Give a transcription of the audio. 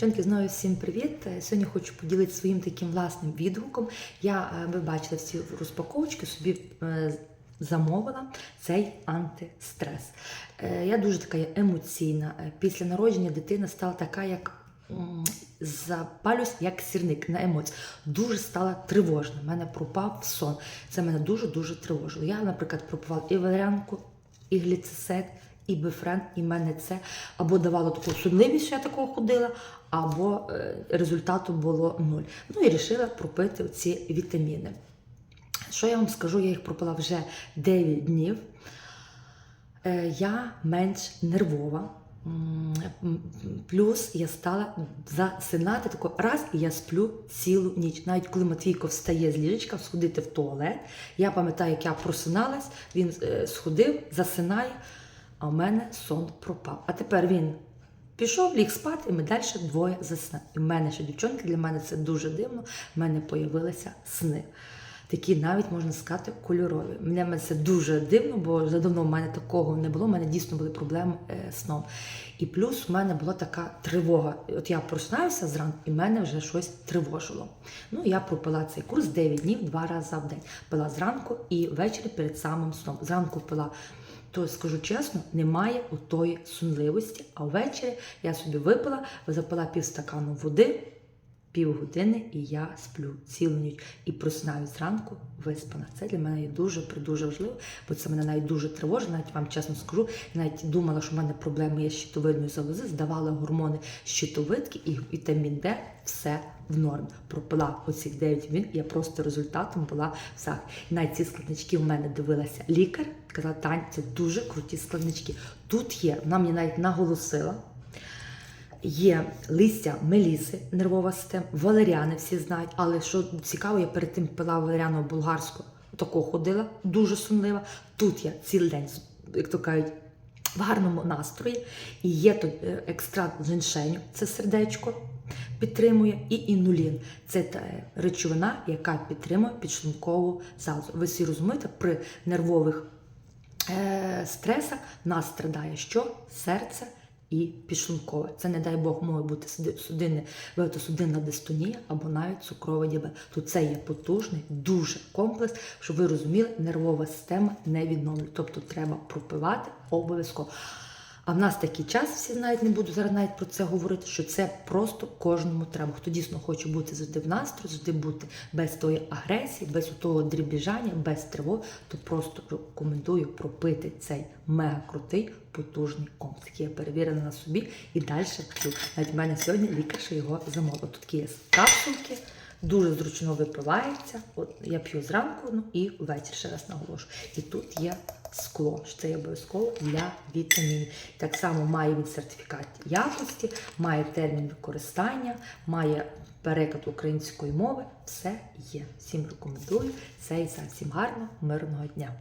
Дівчонки, знову всім привіт. Е, Сьогодні хочу поділитися своїм таким власним відгуком. Я, е, ви бачили всі розпаковочки, собі е, замовила цей антистрес. Я дуже така емоційна. Після народження дитина стала така, як запалюсь, як сірник на емоції. Дуже стала тривожна. У мене пропав сон. Це мене дуже-дуже тривожило. Я, наприклад, пропивала і валеріанку, і гліцесет, і бефрен, і мене це або давало таку судливість, що я такого ходила, або е, результату було нуль. Ну і вирішила пропити ці вітаміни. Що я вам скажу, я їх пропила вже 9 днів. Е, Я менш нервова. Плюс я стала засинати тако раз, і я сплю цілу ніч. Навіть коли Матвійко встає з ліжечка, сходити в туалет. Я пам'ятаю, як я просиналась, він е, сходив, засинає, а в мене сон пропав. А тепер він пішов, ліг спати, і ми далі двоє засинаємо. І в мене ще дівчонки, для мене це дуже дивно. В мене появилися сни. Такі навіть можна сказати кольорові. Мене це дуже дивно, бо задавно в мене такого не було. У мене дійсно були проблеми е, з сном. І плюс у мене була така тривога. От я просинаюся зранку, і мене вже щось тривожило. Ну я пропила цей курс 9 днів, два рази в день. Пила зранку і ввечері перед самим сном. Зранку пила. То скажу чесно, немає отої сонливості. А ввечері я собі випила, запила півстакану води, півгодини, і я сплю цілу ніч і просинаюсь зранку виспана. Це для мене є дуже дуже важливо, бо це мене навіть дуже тривожить. Навіть вам чесно скажу, навіть думала, що в мене проблеми є з щитовидною залози, здавала гормони щитовидки і вітамін Д, все в нормі. Пропила оці 9 він, я просто результатом була в. І навіть ці складнички в мене дивилася лікар, казала, Тань, це дуже круті складнички. Тут є, вона мені навіть наголосила. Є листя меліси, нервова система, валеріани всі знають, але що цікаво, я перед тим пила валеріану болгарську, тако ходила, дуже сумлива. Тут я цілий день, як то кажуть, в гарному настрої. І є тут е, екстракт женьшеню, це сердечко підтримує, і інулін. Це та е, речовина, яка підтримує підшлункову залозу. Ви всі розумієте, при нервових е, стресах нас страдає що? Серце і підшлункове. Це, не дай Бог, може бути судинна, судинна дистонія або навіть цукровий діабет. Тут це є потужний, дуже комплекс, щоб ви розуміли, нервова система не відновлює. Тобто треба пропивати обов'язково. А в нас такий час, всі знають, не буду зараз навіть про це говорити, що це просто кожному треба. Хто дійсно хоче бути завжди в настрої, завжди бути без тої агресії, без того дрібіжання, без тривоги, то просто рекомендую пропити цей мега крутий, потужний комплекс, який я перевірена на собі і далі. Навіть в мене сьогодні лікарша його замовила. Тут є капсулки. Дуже зручно випивається. От я п'ю зранку, ну і ввечері ще раз наголошу. І тут є скло, що це є обов'язково для вітамінів. Так само має він сертифікат якості, має термін використання, має переклад української мови. Все є. Всім рекомендую. Це і за Всім гарного, мирного дня.